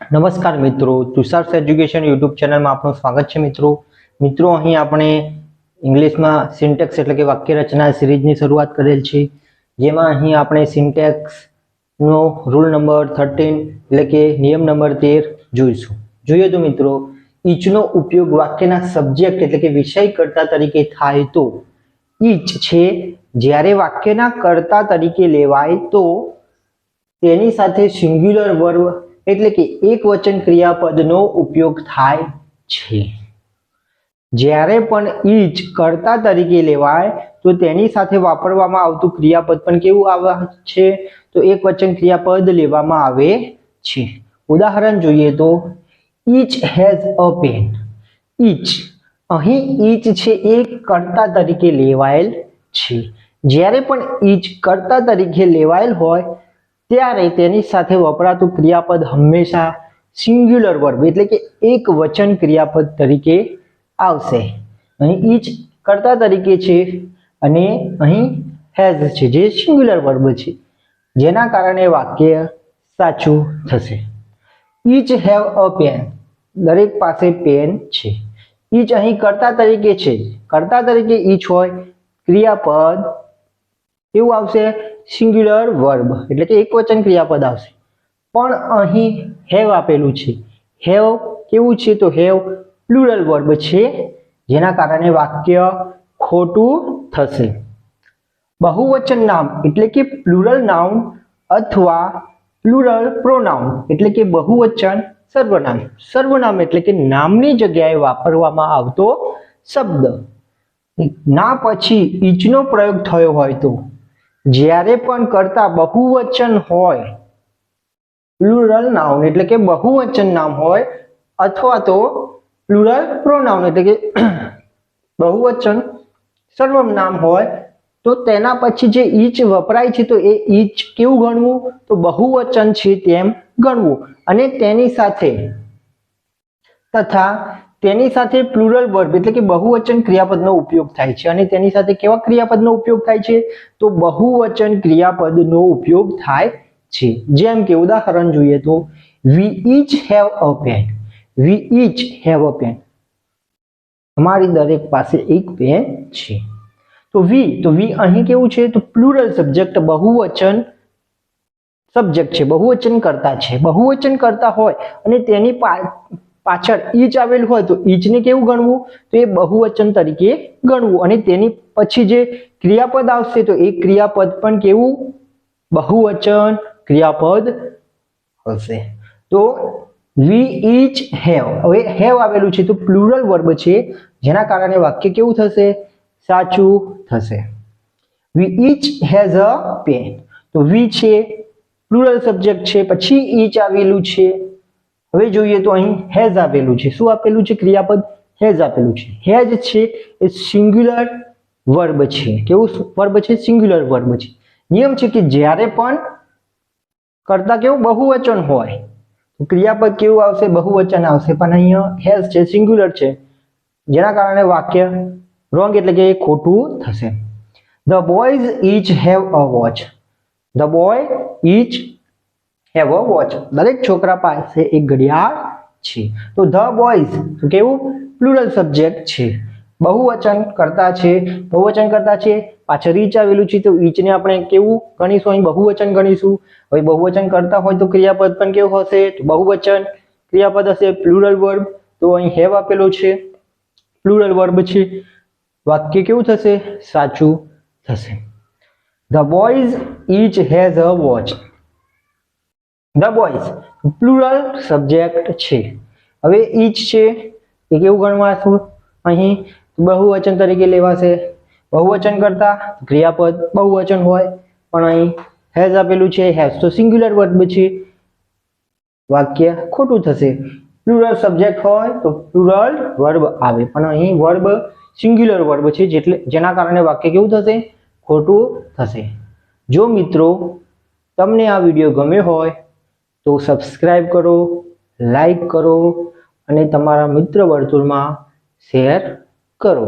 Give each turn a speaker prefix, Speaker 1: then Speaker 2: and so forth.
Speaker 1: નમસ્કાર મિત્રો તુષાર્સ education YouTube ચેનલમાં આપનું સ્વાગત છે મિત્રો. મિત્રો, અહીં આપણે ઇંગ્લિશમાં સિન્ટેક્સ એટલે કે વાક્ય રચના સિરીઝની શરૂઆત કરેલ છે. જેમાં અહીં આપણે સિન્ટેક્સનો રૂલ નંબર થર્ટીન એટલે કે નિયમ નંબર તેર જોઈશું. જોઈએ તો મિત્રો ઈચનો ઉપયોગ વાક્યના સબ્જેક્ટ એટલે કે વિષય કરતા તરીકે થાય તો? ઈચ છે, જ્યારે વાક્યના કર્તા તરીકે લેવાય તો? તેની સાથે સિંગ્યુલર વર્બ એટલે કે એક વચન ક્રિયાપદનો ઉપયોગ થાય છે. જ્યારે પણ ઈચ કર્તા તરીકે લેવાય, તો તેની સાથે વાપરવામાં આવતું ક્રિયાપદ પણ કેવું આવે છે? તો એક વચન ક્રિયાપદ લેવામાં આવે છે. ઉદાહરણ જોઈએ તો each has a pen. Each અહીં ઈચ છે એ કર્તા તરીકે લેવાયેલ છે. જ્યારે પણ ઈચ કર્તા તરીકે લેવાયેલ હોય ત્યારે તેની સાથે વપરાતું ક્રિયાપદ હંમેશા સિંગ્યુલર વર્બ એટલે કે એક વચન ક્રિયાપદ તરીકે આવશે. અહીં ઈચ કર્તા તરીકે છે અને અહીં હેઝ છે, જે સિંગ્યુલર વર્બ છે. જેના કારણે વાક્ય સાચું થશે. ઈચ હેવ અ પેન દરેક પાસે પેન છે. ઈચ અહીં કર્તા તરીકે છે. કર્તા તરીકે ઈચ હોય, ક્રિયાપદ એવું આવશે. સિંગ્યુલર વર્બ એટલે કે એક વચન ક્રિયાપદ આવશે. પણ અહીં હેવ આપેલું છે. હેવ કેવું છે? તો હેવ પ્લુરલ વર્બ છે. જેના કારણે વાક્ય ખોટું થશે. બહુવચન નામ એટલે કે પ્લુરલ નાઉન અથવા પ્લુરલ પ્રોનાઉન એટલે કે બહુવચન સર્વનામ. સર્વનામ એટલે કે નામની જગ્યાએ વાપરવામાં આવતો શબ્દ. ના પછી ઈચનો પ્રયોગ થયો હોય તો જ્યારે પણ કરતા બહુવચન હોય, પ્લુરલ નાઉન એટલે કે બહુવચન નામ હોય, અથવા તો પ્લુરલ પ્રોનાઉન એટલે કે બહુવચન સર્વનામ હોય, તો તેના પછી જે ઈચ વપરાય છે, તો એ ઈચ કેવું ગણવું? તો બહુવચન છે તેમ ગણવું. અને તેની સાથે તથા તેની સાથે પ્લુરલ વર્બ એટલે કે બહુવચન ક્રિયાપદનો ઉપયોગ થાય છે. અને તેની સાથે કેવા ક્રિયાપદનો ઉપયોગ થાય છે? તો બહુવચન ક્રિયાપદનો ઉપયોગ થાય છે. જેમ કે ઉદાહરણ જોઈએ તો we each have a pen we each have a pen અમારી દરેક પાસે એક પેન છે. તો વી તો વી અહીં કેવું છે? તો પ્લુરલ સબ્જેક્ટ બહુવચન સબ્જેક્ટ છે. બહુવચન કરતા છે. બહુવચન કરતા હોય અને તેની પાછળ ઈચ આવેલું હોય તો ઈચને કેવું ગણવું? તો એ બહુવચન તરીકે ગણવું. અને તેની પછી જે ક્રિયાપદ આવશે તો એ ક્રિયાપદ પણ કેવું? બહુવચન ક્રિયાપદ હશે. તો વી ઈચ હેવ હવે હેવ આવેલું છે તો પ્લુરલ વર્બ છે, જેના કારણે વાક્ય કેવું થશે? સાચું થશે. We each has a pen તો વી છે પ્લુરલ સબ્જેક્ટ છે, પછી ઈચ આવેલું છે. હવે જોઈએ તો અહીં હેઝ આપેલું છે. શું આપેલું છે? ક્રિયાપદ હેઝ આપેલું છે. હેઝ છે એ સિંગ્યુલર વર્બ છે. કેવું વર્બ છે? સિંગ્યુલર વર્બ છે. નિયમ છે કે જ્યારે પણ કરતા કેવું? બહુવચન હોય. તો ક્રિયાપદ કેવું આવશે? બહુવચન આવશે. પણ અહીંયા હેઝ છે, સિંગ્યુલર છે. જેના કારણે વાક્ય રોંગ એટલે કે એ ખોટું થશે. The boys each have a watch. The boy each have a watch દરેક છોકરા પાસે એક ઘડિયાળ છે. તો ધ બોયઝ તો કેવું? પ્લુરલ સબ્જેક્ટ છે. બહુવચન કરતા છે. બહુવચન કરતા છે. પાછળ ઈચ આવેલું છે. તો ઈચને આપણે કેવું ગણીશું? અહીં બહુવચન ગણીશું. હવે બહુવચન કરતા હોય તો ક્રિયાપદ પણ કેવું હશે? તો બહુવચન. ક્રિયાપદ હશે પ્લુરલ વર્બ તો અહીં હેવ આપેલો છે. પ્લુરલ વર્બ છે. વાક્ય કેવું થશે? સાચું થશે. The boys each has a watch the boys. Plural subject છે. હવે ઈચ છે, એ કેવું ગણવાશું? અહીં બહુવચન તરીકે લેવાશે. બહુવચન કરતા ક્રિયાપદ બહુવચન હોય, પણ અહીં હેઝ આપેલું છે. હેઝ તો સિંગ્યુલર વર્બ છે. વાક્ય ખોટું થશે. પ્લુરલ સબ્જેક્ટ હોય તો પ્લુરલ વર્બ આવે. પણ અહીં વર્બ સિંગ્યુલર વર્બ છે, જેટલે જેના કારણે વાક્ય કેવું થશે? ખોટું થશે. જો મિત્રો, તમને આ વીડિયો ગમ્યો હોય તો સબસ્ક્રાઈબ કરો લાઈક કરો અને તમારા મિત્ર વર્તુળમાં શેર કરો.